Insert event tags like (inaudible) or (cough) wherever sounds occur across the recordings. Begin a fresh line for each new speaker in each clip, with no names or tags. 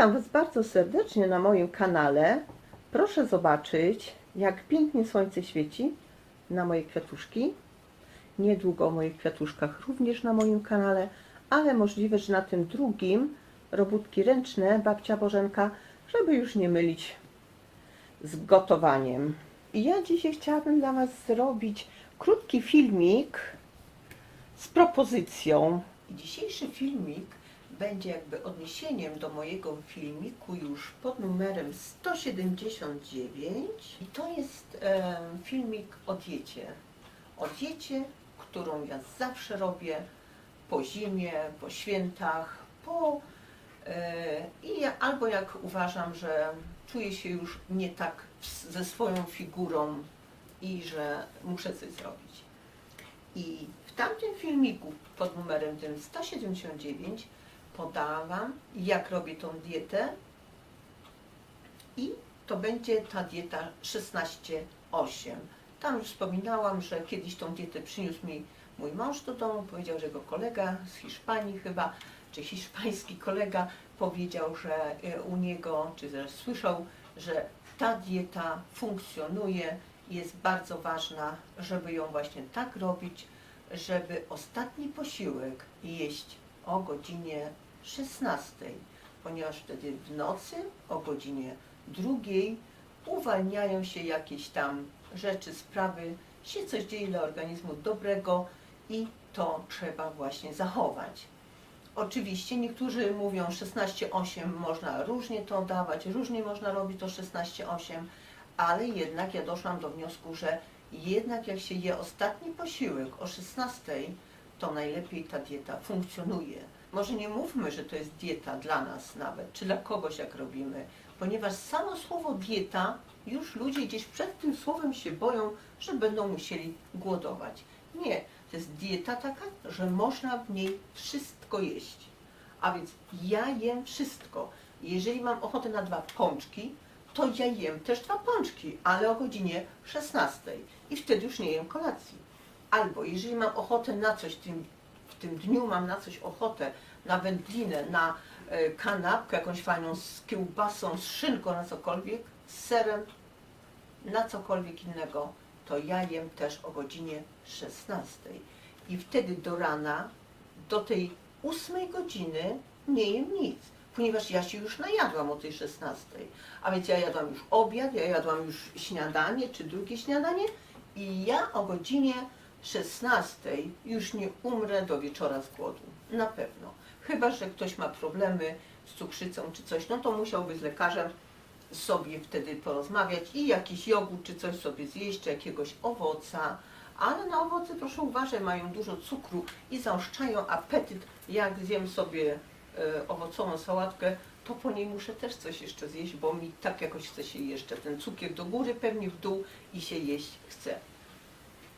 Witam Was bardzo serdecznie na moim kanale. Proszę zobaczyć, jak pięknie słońce świeci na moje kwiatuszki. Niedługo o moich kwiatuszkach również na moim kanale, ale możliwe, że na tym drugim robótki ręczne babcia Bożenka, żeby już nie mylić z gotowaniem. I ja dzisiaj chciałabym dla Was zrobić krótki filmik z propozycją. Dzisiejszy filmik będzie jakby odniesieniem do mojego filmiku już pod numerem 179 i to jest e, filmik o diecie. O diecie, którą ja zawsze robię po zimie, po świętach, po e, i ja, albo jak uważam, że czuję się już nie tak ze swoją figurą i że muszę coś zrobić. I w tamtym filmiku pod numerem tym 179 podałam jak robię tą dietę i to będzie ta dieta 16-8. Tam już wspominałam, że kiedyś tą dietę przyniósł mi mój mąż do domu, powiedział, że jego kolega z Hiszpanii chyba, czy hiszpański kolega powiedział, że e, u niego, czy też słyszał, że ta dieta funkcjonuje, jest bardzo ważna, żeby ją właśnie tak robić, żeby ostatni posiłek jeść o godzinie 16, ponieważ wtedy w nocy o godzinie drugiej uwalniają się jakieś tam rzeczy, sprawy, się coś dzieje dla organizmu dobrego i to trzeba właśnie zachować. Oczywiście niektórzy mówią 16-8 można różnie to dawać, różnie można robić to 16-8, ale jednak ja doszłam do wniosku, że jednak jak się je ostatni posiłek o 16, to najlepiej ta dieta funkcjonuje. Może nie mówmy, że to jest dieta dla nas nawet, czy dla kogoś jak robimy, ponieważ samo słowo dieta, już ludzie gdzieś przed tym słowem się boją, że będą musieli głodować. Nie, to jest dieta taka, że można w niej wszystko jeść. A więc ja jem wszystko. Jeżeli mam ochotę na dwa pączki, to ja jem też dwa pączki, ale o godzinie 16 i wtedy już nie jem kolacji. Albo jeżeli mam ochotę na coś w tym, w tym dniu, mam na coś ochotę, na wędlinę, na e, kanapkę jakąś fajną z kiełbasą, z szynką, na cokolwiek, z serem, na cokolwiek innego, to ja jem też o godzinie 16. I wtedy do rana, do tej 8 godziny nie jem nic, ponieważ ja się już najadłam o tej 16. A więc ja jadłam już obiad, ja jadłam już śniadanie czy drugie śniadanie i ja o godzinie 16 już nie umrę do wieczora z głodu. Na pewno. Chyba, że ktoś ma problemy z cukrzycą czy coś, no to musiałby z lekarzem sobie wtedy porozmawiać i jakiś jogurt czy coś sobie zjeść, czy jakiegoś owoca. Ale na owoce, proszę uważać, mają dużo cukru i zaoszczają apetyt. Jak zjem sobie e, owocową sałatkę, to po niej muszę też coś jeszcze zjeść, bo mi tak jakoś chce się jeszcze ten cukier do góry, pewnie w dół i się jeść chce.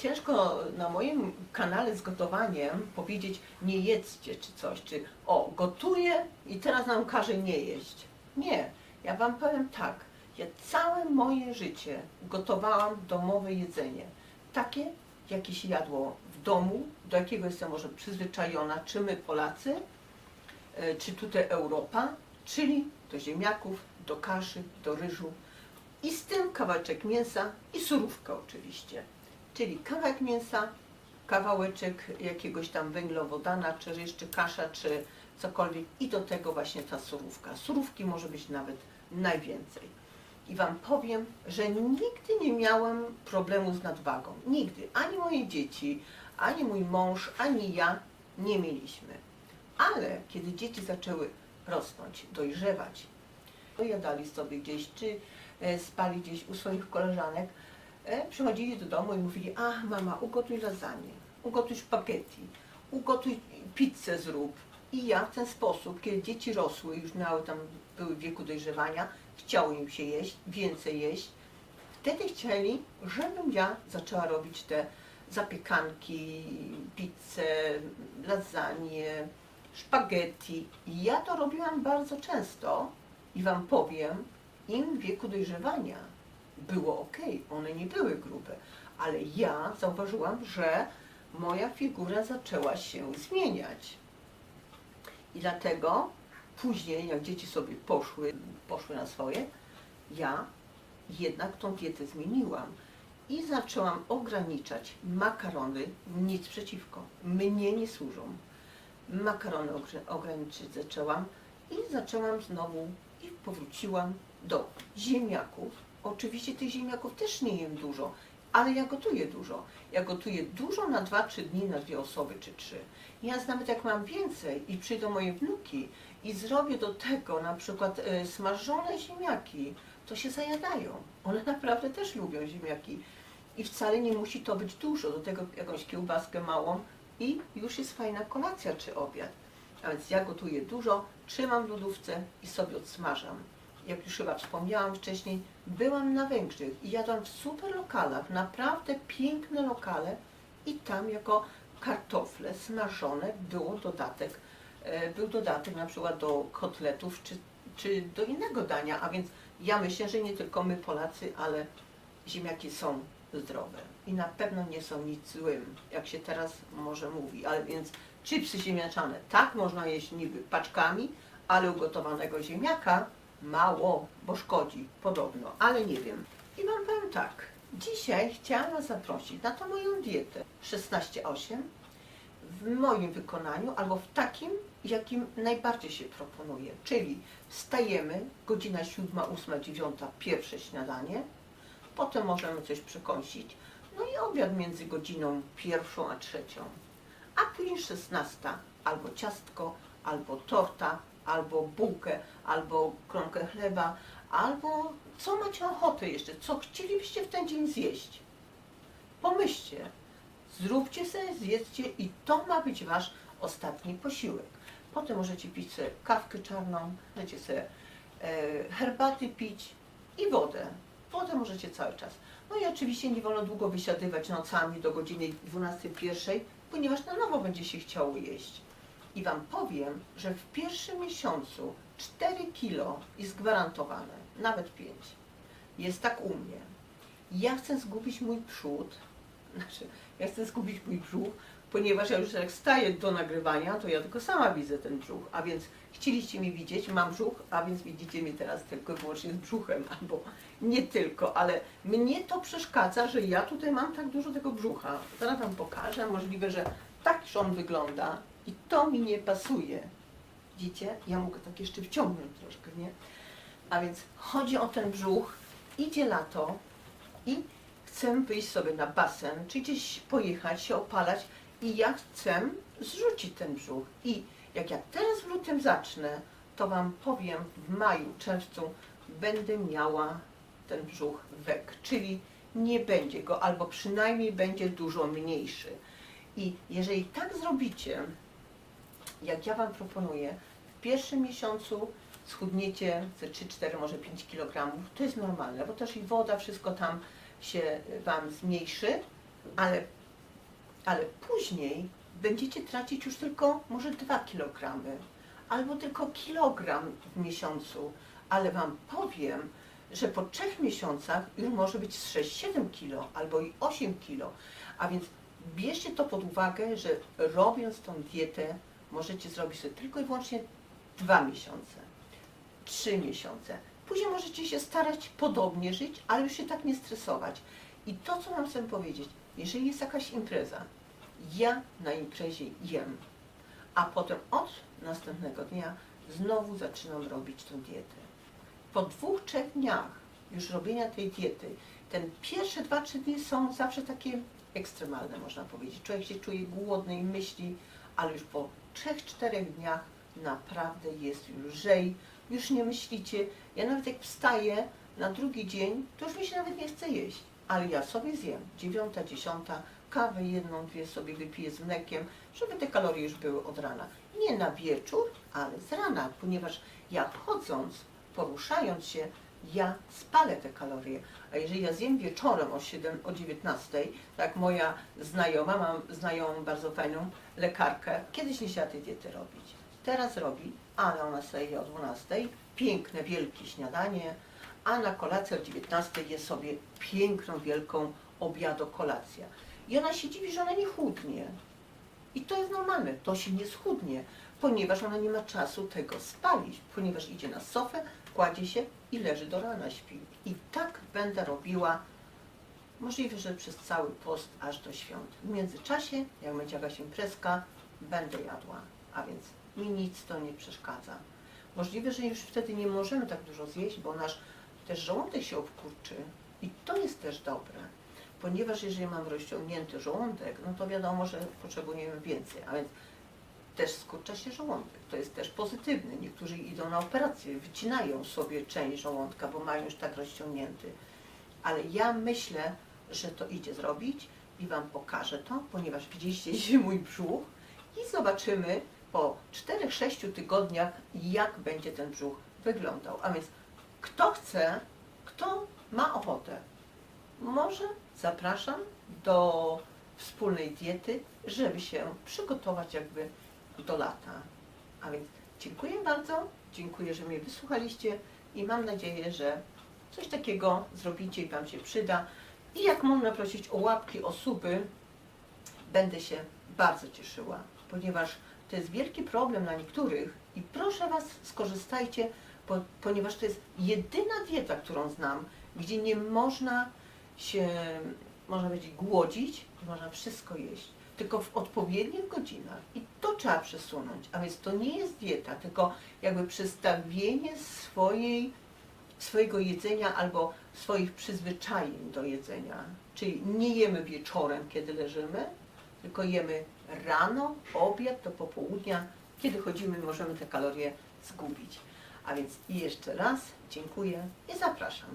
Ciężko na moim kanale z gotowaniem powiedzieć nie jedzcie czy coś, czy o, gotuję i teraz nam każe nie jeść. Nie, ja Wam powiem tak, ja całe moje życie gotowałam domowe jedzenie. Takie, jakie się jadło w domu, do jakiego jestem może przyzwyczajona, czy my Polacy, e, czy tutaj Europa, czyli do ziemniaków, do kaszy, do ryżu i z tym kawałeczek mięsa i surówka oczywiście. Czyli kawałek mięsa, kawałeczek jakiegoś tam węglowodana, czy czy kasza, czy cokolwiek i do tego właśnie ta surówka. Surówki może być nawet najwięcej. I Wam powiem, że nigdy nie miałem problemu z nadwagą. Nigdy. Ani moje dzieci, ani mój mąż, ani ja nie mieliśmy. Ale kiedy dzieci zaczęły rosnąć, dojrzewać, dojadali sobie gdzieś, czy e, spali gdzieś u swoich koleżanek, e, przychodzili do domu i mówili, a mama, ugotuj lasagne, ugotuj spaghetti, ugotuj pizzę zrób. I ja w ten sposób, kiedy dzieci rosły, już miały tam, były w wieku dojrzewania, chciało im się jeść, więcej jeść, wtedy chcieli, żebym ja zaczęła robić te zapiekanki, pizzę, lasagne, szpaghetti. I ja to robiłam bardzo często i Wam powiem, im w wieku dojrzewania było ok, one nie były grube, ale ja zauważyłam, że moja figura zaczęła się zmieniać. I dlatego Później, jak dzieci sobie poszły, poszły na swoje, ja jednak tą dietę zmieniłam i zaczęłam ograniczać makarony, nic przeciwko, mnie nie służą. Makarony ogr- ograniczyć zaczęłam i zaczęłam znowu i powróciłam do ziemniaków. Oczywiście tych ziemniaków też nie jem dużo, ale ja gotuję dużo. Ja gotuję dużo na 2-3 dni na dwie osoby czy trzy. Ja nawet jak mam więcej i przyjdą moje wnuki i zrobię do tego na przykład e, smażone ziemniaki, to się zajadają. One naprawdę też lubią ziemniaki. I wcale nie musi to być dużo, do tego jakąś kiełbaskę małą i już jest fajna kolacja czy obiad. A więc ja gotuję dużo, trzymam w lodówce i sobie odsmażam. Jak już chyba wspomniałam wcześniej, byłam na Węgrzech i jadłam w super lokalach, naprawdę piękne lokale i tam jako kartofle smażone było dodatek, e, był dodatek na przykład do kotletów czy, czy do innego dania, a więc ja myślę, że nie tylko my Polacy, ale ziemniaki są zdrowe i na pewno nie są nic złym, jak się teraz może mówi, ale więc chipsy ziemniaczane, tak można jeść niby paczkami, ale ugotowanego ziemniaka mało, bo szkodzi podobno, ale nie wiem. I wam powiem tak, dzisiaj chciałam zaprosić na tą moją dietę. 16-8 w moim wykonaniu albo w takim, jakim najbardziej się proponuje, czyli wstajemy, godzina 7, 8, 9, pierwsze śniadanie, potem możemy coś przekąsić, no i obiad między godziną pierwszą a trzecią, a później 16 albo ciastko, albo torta, albo bułkę, albo kromkę chleba, albo co macie ochotę jeszcze, co chcielibyście w ten dzień zjeść. Pomyślcie, zróbcie sobie, zjedzcie i to ma być wasz ostatni posiłek. Potem możecie pić sobie kawkę czarną, możecie sobie e, herbaty pić i wodę. Wodę możecie cały czas. No i oczywiście nie wolno długo wysiadywać nocami do godziny 12.01, ponieważ na nowo będzie się chciało jeść. I Wam powiem, że w pierwszym miesiącu 4 kilo jest gwarantowane, nawet 5. Jest tak u mnie. Ja chcę zgubić mój przód, (laughs) znaczy, ja chcę zgubić mój brzuch, ponieważ ja już jak staję do nagrywania, to ja tylko sama widzę ten brzuch, a więc chcieliście mi widzieć, mam brzuch, a więc widzicie mnie teraz tylko i wyłącznie z brzuchem, (laughs) albo nie tylko, ale mnie to przeszkadza, że ja tutaj mam tak dużo tego brzucha. Zaraz Wam pokażę, możliwe, że tak on wygląda to mi nie pasuje. Widzicie? Ja mogę tak jeszcze wciągnąć troszkę, nie? A więc chodzi o ten brzuch, idzie lato i chcę wyjść sobie na basen, czy gdzieś pojechać, się opalać i ja chcę zrzucić ten brzuch. I jak ja teraz w lutym zacznę, to Wam powiem, w maju, czerwcu będę miała ten brzuch wek, czyli nie będzie go, albo przynajmniej będzie dużo mniejszy. I jeżeli tak zrobicie, jak ja Wam proponuję, w pierwszym miesiącu schudniecie ze 3-4, może 5 kg, to jest normalne, bo też i woda, wszystko tam się Wam zmniejszy, ale, ale później będziecie tracić już tylko może 2 kg, albo tylko kilogram w miesiącu, ale Wam powiem, że po trzech miesiącach już może być z 6-7 kilo albo i 8 kilo. A więc bierzcie to pod uwagę, że robiąc tą dietę możecie zrobić sobie tylko i wyłącznie dwa miesiące, trzy miesiące. Później możecie się starać podobnie żyć, ale już się tak nie stresować. I to, co mam chcę powiedzieć, jeżeli jest jakaś impreza, ja na imprezie jem, a potem od następnego dnia znowu zaczynam robić tą dietę po dwóch, trzech dniach już robienia tej diety, ten pierwsze dwa, trzy dni są zawsze takie ekstremalne, można powiedzieć. Człowiek się czuje głodny i myśli, ale już po trzech, czterech dniach naprawdę jest lżej, już nie myślicie. Ja nawet jak wstaję na drugi dzień, to już mi się nawet nie chce jeść, ale ja sobie zjem. Dziewiąta, dziesiąta, kawę jedną, dwie sobie wypiję z mlekiem, żeby te kalorie już były od rana. Nie na wieczór, ale z rana, ponieważ ja chodząc, poruszając się, ja spalę te kalorie. A jeżeli ja zjem wieczorem o 7, o 19, tak moja znajoma, mam znajomą bardzo fajną lekarkę, kiedyś nie chciała tej diety robić. Teraz robi, ale ona sobie je o 12, piękne, wielkie śniadanie, a na kolację o 19 je sobie piękną, wielką obiado kolacja. I ona się dziwi, że ona nie chudnie. I to jest normalne, to się nie schudnie, ponieważ ona nie ma czasu tego spalić, ponieważ idzie na sofę, kładzie się i leży do rana śpi. I tak będę robiła możliwe, że przez cały post aż do świąt. W międzyczasie, jak będzie jakaś imprezka, będę jadła, a więc mi nic to nie przeszkadza. Możliwe, że już wtedy nie możemy tak dużo zjeść, bo nasz też żołądek się obkurczy i to jest też dobre, ponieważ jeżeli mam rozciągnięty żołądek, no to wiadomo, że potrzebujemy więcej, a więc też skurcza się żołądek. To jest też pozytywne. Niektórzy idą na operację, wycinają sobie część żołądka, bo mają już tak rozciągnięty. Ale ja myślę, że to idzie zrobić i Wam pokażę to, ponieważ widzieliście mój brzuch i zobaczymy po 4-6 tygodniach, jak będzie ten brzuch wyglądał. A więc kto chce, kto ma ochotę, może zapraszam do wspólnej diety, żeby się przygotować jakby do lata. A więc dziękuję bardzo, dziękuję, że mnie wysłuchaliście i mam nadzieję, że coś takiego zrobicie i Wam się przyda. I jak można prosić o łapki, o będę się bardzo cieszyła, ponieważ to jest wielki problem dla niektórych i proszę Was, skorzystajcie, bo, ponieważ to jest jedyna dieta, którą znam, gdzie nie można się, można powiedzieć, głodzić, można wszystko jeść, tylko w odpowiednich godzinach i to trzeba przesunąć, a więc to nie jest dieta, tylko jakby przestawienie swojej, swojego jedzenia albo swoich przyzwyczajeń do jedzenia, czyli nie jemy wieczorem, kiedy leżymy, tylko jemy rano, obiad do popołudnia, kiedy chodzimy, możemy te kalorie zgubić. A więc jeszcze raz dziękuję i zapraszam.